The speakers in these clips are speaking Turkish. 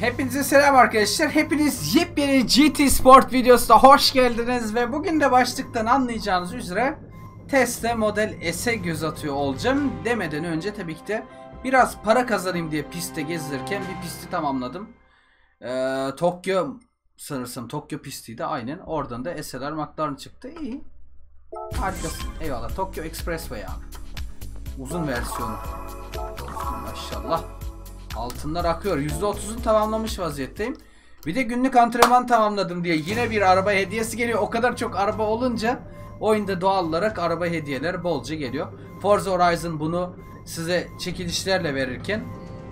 Hepinize selam arkadaşlar. Hepiniz yepyeni GT Sport videosuna hoş geldiniz ve bugün de başlıktan anlayacağınız üzere Tesla Model S'e göz atıyor olacağım. Demeden önce tabii ki de biraz para kazanayım diye pistte gezdirirken bir pisti tamamladım. Ee, Tokyo sanırsam Tokyo pistiydi aynen. Oradan da SLR McLaren çıktı. İyi. Harikasın. Eyvallah. Tokyo Expressway abi. Uzun versiyonu. Maşallah. Altınlar akıyor. %30'un tamamlamış vaziyetteyim. Bir de günlük antrenman tamamladım diye yine bir araba hediyesi geliyor. O kadar çok araba olunca oyunda doğal olarak araba hediyeler bolca geliyor. Forza Horizon bunu size çekilişlerle verirken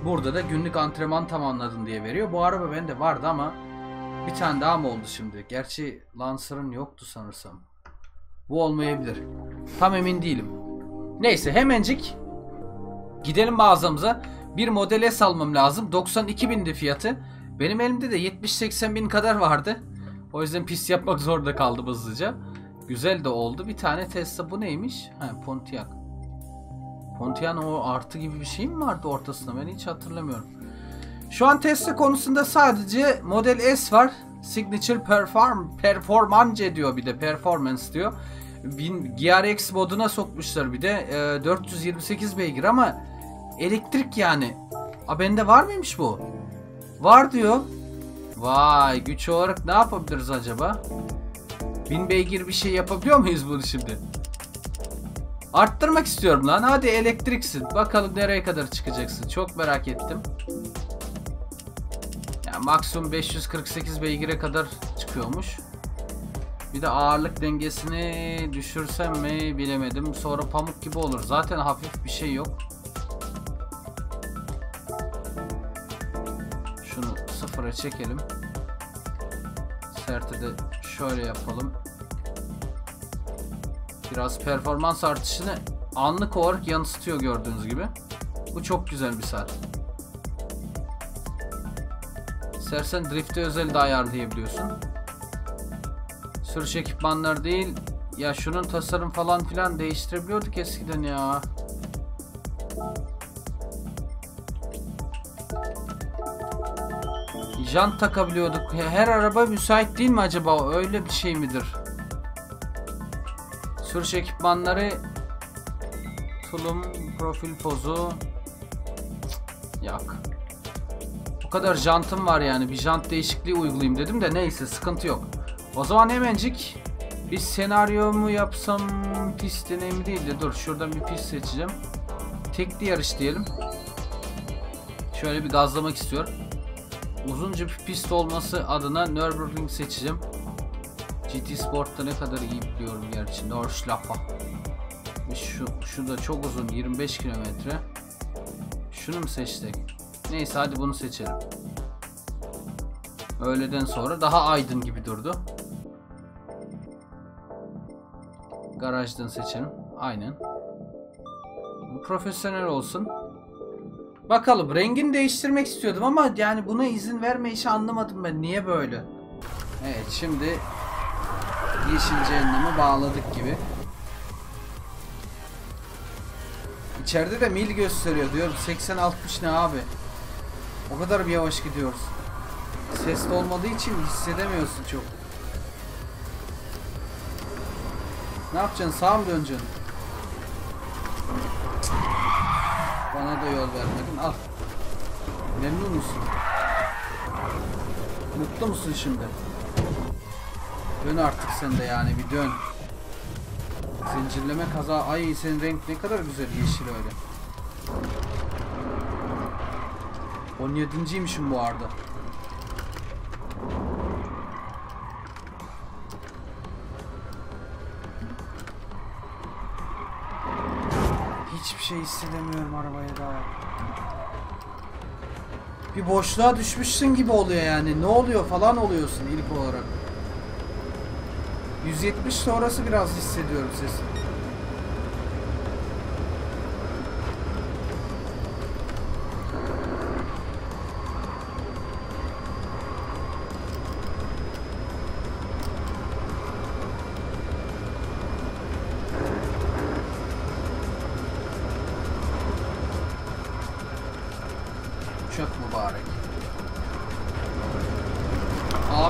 burada da günlük antrenman tamamladın diye veriyor. Bu araba bende vardı ama bir tane daha mı oldu şimdi? Gerçi Lancer'ın yoktu sanırsam. Bu olmayabilir. Tam emin değilim. Neyse hemencik gidelim mağazamıza. Bir Model S almam lazım. 92 bindi fiyatı. Benim elimde de 70-80 bin kadar vardı. O yüzden pis yapmak zorunda kaldım hızlıca. Güzel de oldu. Bir tane Tesla bu neymiş? Ha Pontiac. Pontiac'ın o artı gibi bir şey mi vardı ortasında? Ben hiç hatırlamıyorum. Şu an Tesla konusunda sadece Model S var. Signature Perform Performance diyor bir de Performance diyor. Bin, GRX moduna sokmuşlar bir de. E, 428 beygir ama elektrik yani. A bende var mıymış bu? Var diyor. Vay güç olarak ne yapabiliriz acaba? 1000 beygir bir şey yapabiliyor muyuz bunu şimdi? Arttırmak istiyorum lan. Hadi elektriksin. Bakalım nereye kadar çıkacaksın. Çok merak ettim. Yani maksimum 548 beygire kadar çıkıyormuş. Bir de ağırlık dengesini düşürsem mi bilemedim. Sonra pamuk gibi olur. Zaten hafif bir şey yok. Sıfıra çekelim. Sert'i de şöyle yapalım. Biraz performans artışını anlık olarak yansıtıyor gördüğünüz gibi. Bu çok güzel bir saat. İstersen drift'e özel de ayarlayabiliyorsun. Sürüş ekipmanları değil. Ya şunun tasarım falan filan değiştirebiliyorduk eskiden ya. Jant takabiliyorduk. Her araba müsait değil mi acaba? Öyle bir şey midir? Sürüş ekipmanları tulum, profil pozu Yok. O kadar jantım var yani. Bir jant değişikliği uygulayayım dedim de neyse sıkıntı yok. O zaman hemencik bir senaryo mu yapsam pist deneyimi değil de dur şuradan bir pist seçeceğim. Tekli yarış diyelim. Şöyle bir gazlamak istiyorum. Uzunca bir pist olması adına Nürburgring seçeceğim. GT Sport'ta ne kadar iyi biliyorum gerçi. Nordschleife. Şu, şu da çok uzun 25 kilometre. Şunu mu seçtik? Neyse hadi bunu seçelim. Öğleden sonra daha aydın gibi durdu. Garajdan seçelim. Aynen. Profesyonel olsun. Bakalım rengini değiştirmek istiyordum ama yani buna izin verme işi anlamadım ben. Niye böyle? Evet şimdi yeşil cehennemi bağladık gibi. İçeride de mil gösteriyor diyor. 80-60 ne abi? O kadar bir yavaş gidiyoruz. Ses olmadığı için hissedemiyorsun çok. Ne yapacaksın? Sağa mı döneceksin? Bana da yol vermedin. Al. Memnun musun? Mutlu musun şimdi? Dön artık sen de yani bir dön. Zincirleme kaza. Ay senin renk ne kadar güzel yeşil öyle. 17.ymişim bu arada. Şey hissedemiyorum arabaya daha. Bir boşluğa düşmüşsün gibi oluyor yani. Ne oluyor falan oluyorsun ilk olarak. 170 sonrası biraz hissediyorum sesi.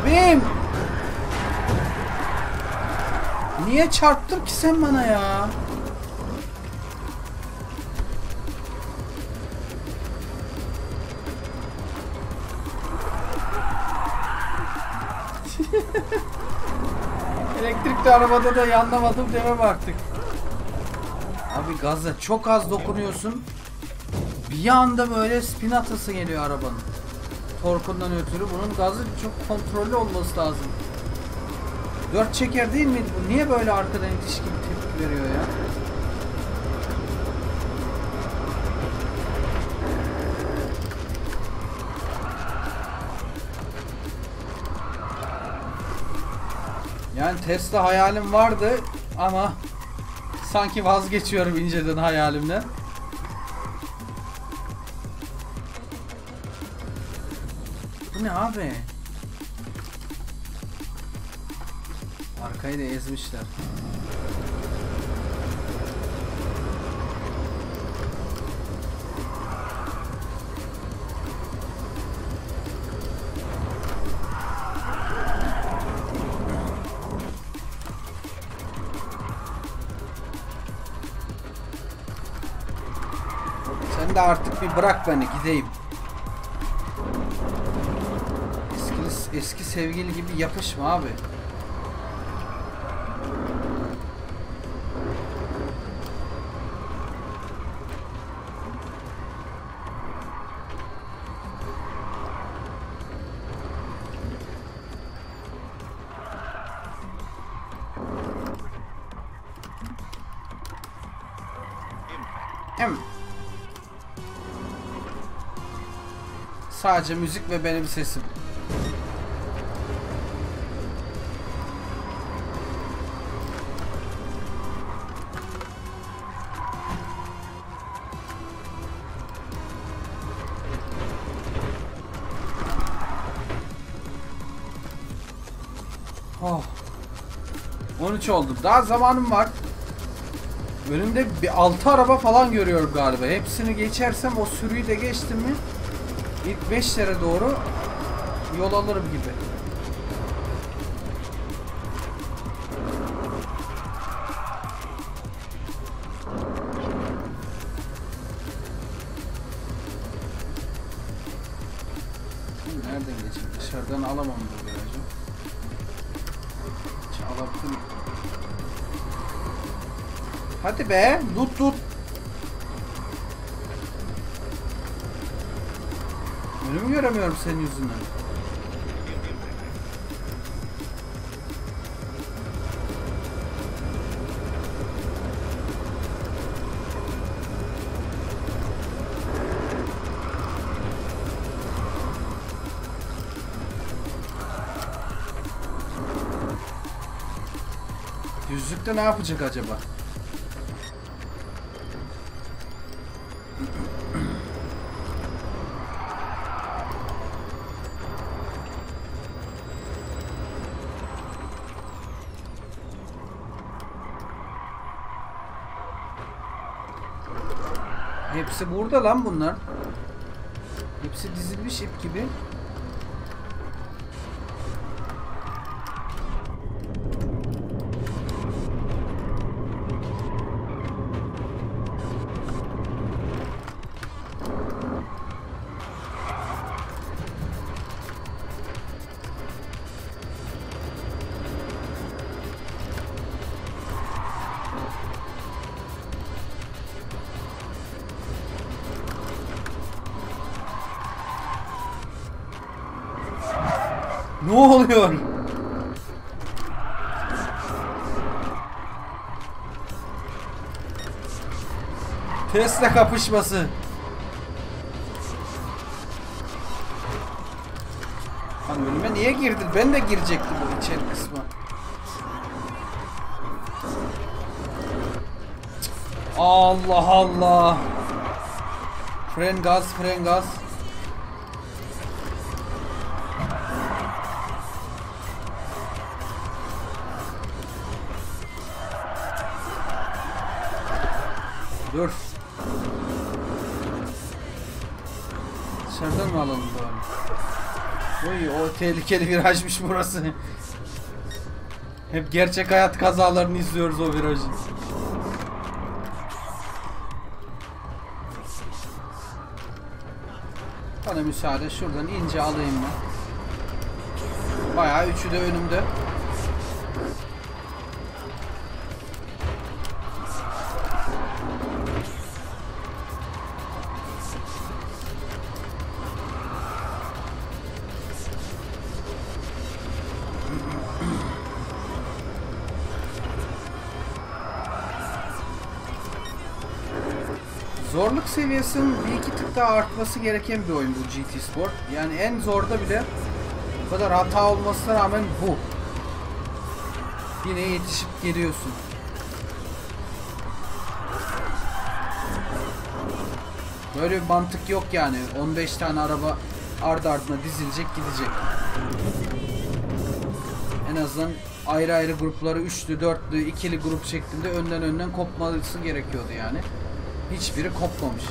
Abim! Niye çarptın ki sen bana ya? Elektrikli arabada da yanlamadım demem artık. Abi gaza çok az dokunuyorsun. Bir anda böyle spin atası geliyor arabanın. Torkundan ötürü bunun gazı çok kontrollü olması lazım. Dört çeker değil miydi bu? Niye böyle arkadan itiş gibi tepki veriyor ya? Yani Tesla hayalim vardı ama sanki vazgeçiyorum inceden hayalimden. Bu ne abi? Arkayı da ezmişler. Sen de artık bir bırak beni gideyim. Eski, sevgili gibi yapışma abi. Sadece müzik ve benim sesim. Oh. 13 oldum. Daha zamanım var. Önümde bir 6 araba falan görüyorum galiba. Hepsini geçersem o sürüyü de geçtim mi ilk 5'lere doğru yol alırım gibi. Nereden geçeyim? Dışarıdan alamam bu virajı. Çalabilirim. Hadi be, tut tut. Önümü göremiyorum senin yüzünden. Düzlükte ne yapacak acaba? Hepsi burada lan bunlar. Hepsi dizilmiş ip gibi. Ne oluyor? Tesla kapışması. Lan önüme niye girdin? Ben de girecektim bu içeri kısma. Allah Allah. Fren gaz, fren gaz. Dur. Dışarıdan mı alalım bu arada? Oy o tehlikeli virajmış burası. Hep gerçek hayat kazalarını izliyoruz o virajın. Bana müsaade şuradan ince alayım ben. Bayağı üçü de önümde. Zorluk seviyesinin bir iki tık daha artması gereken bir oyun bu GT Sport. Yani en zorda bile bu kadar hata olmasına rağmen bu. Yine yetişip geliyorsun. Böyle bir mantık yok yani. 15 tane araba ardı ardına dizilecek gidecek. En azından ayrı ayrı grupları üçlü, dörtlü, ikili grup şeklinde önden önden kopması gerekiyordu yani. Hiçbiri kopmamış.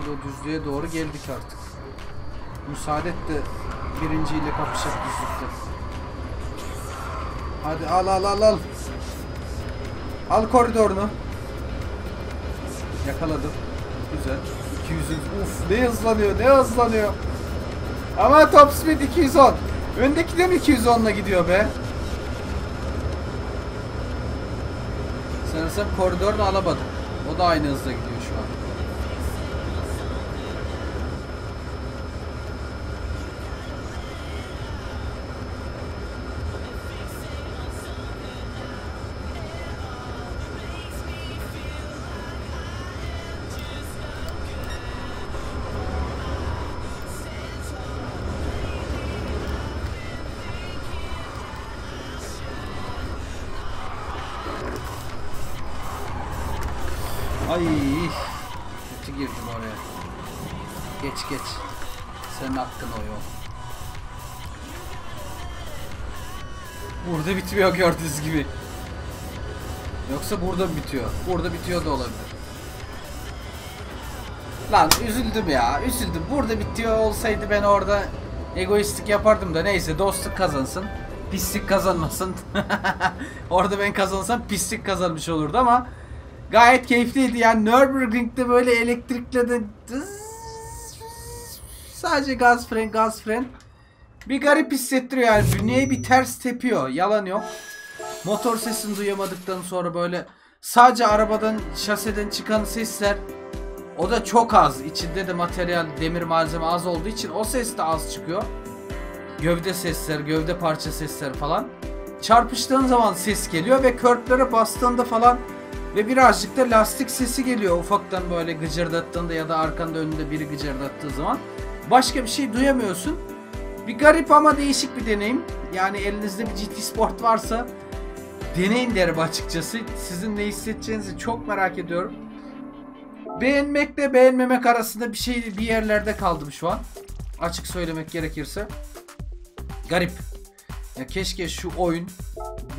O düzlüğe doğru geldik artık. Müsaade et de birinciyle kapışacak düzlükte. Hadi al al al al. Al koridorunu. Yakaladım. Güzel. 200'ün uf ne hızlanıyor ne hızlanıyor. Ama top speed 210. Öndeki de mi 210'la gidiyor be? Sanırsam koridorunu alamadım. O da aynı hızda gidiyor Ay kötü girdim oraya. Geç geç. Senin hakkın o yol. Burada bitmiyor gördüğünüz gibi. Yoksa burada bitiyor? Burada bitiyor da olabilir. Lan üzüldüm ya. Üzüldüm. Burada bitiyor olsaydı ben orada egoistlik yapardım da neyse dostluk kazansın. Pislik kazanmasın. orada ben kazansam pislik kazanmış olurdu ama gayet keyifliydi. Yani Nürburgring'de böyle elektrikle de sadece gaz fren gaz fren. Bir garip hissettiriyor yani. Bünyeye bir ters tepiyor. Yalan yok. Motor sesini duyamadıktan sonra böyle sadece arabadan şaseden çıkan sesler o da çok az. İçinde de materyal demir malzeme az olduğu için o ses de az çıkıyor. Gövde sesler gövde parça sesler falan. Çarpıştığın zaman ses geliyor ve körplere bastığında falan ve birazcık da lastik sesi geliyor ufaktan böyle gıcırdattığında ya da arkanda önünde biri gıcırdattığı zaman. Başka bir şey duyamıyorsun. Bir garip ama değişik bir deneyim. Yani elinizde bir GT Sport varsa deneyin derim açıkçası. Sizin ne hissedeceğinizi çok merak ediyorum. Beğenmekle beğenmemek arasında bir şey bir yerlerde kaldım şu an. Açık söylemek gerekirse. Garip. Ya keşke şu oyun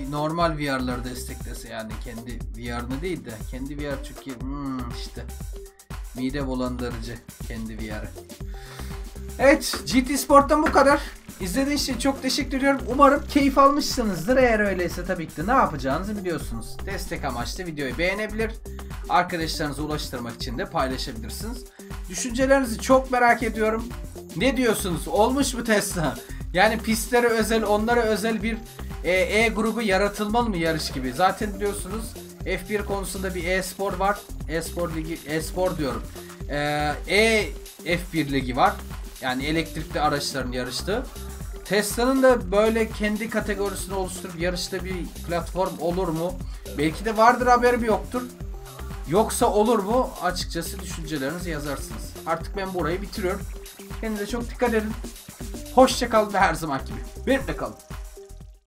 normal VR'ları desteklese yani kendi VR'ını değil de kendi VR çünkü hmm, işte mide bulandırıcı kendi VR'ı. Evet GT Sport'tan bu kadar. İzlediğiniz için çok teşekkür ediyorum. Umarım keyif almışsınızdır. Eğer öyleyse tabii ki de ne yapacağınızı biliyorsunuz. Destek amaçlı videoyu beğenebilir. Arkadaşlarınıza ulaştırmak için de paylaşabilirsiniz. Düşüncelerinizi çok merak ediyorum. Ne diyorsunuz? Olmuş mu Tesla? Yani pistlere özel, onlara özel bir e, e grubu yaratılmalı mı yarış gibi? Zaten biliyorsunuz F1 konusunda bir e-spor var. E-spor ligi, e-spor diyorum. E, e F1 ligi var. Yani elektrikli araçların yarıştığı. Tesla'nın da böyle kendi kategorisini oluşturup yarışta bir platform olur mu? Belki de vardır haberim yoktur. Yoksa olur mu? Açıkçası düşüncelerinizi yazarsınız. Artık ben burayı bitiriyorum. Kendinize çok dikkat edin. Hoşçakalın ve her zaman gibi benimle kalın.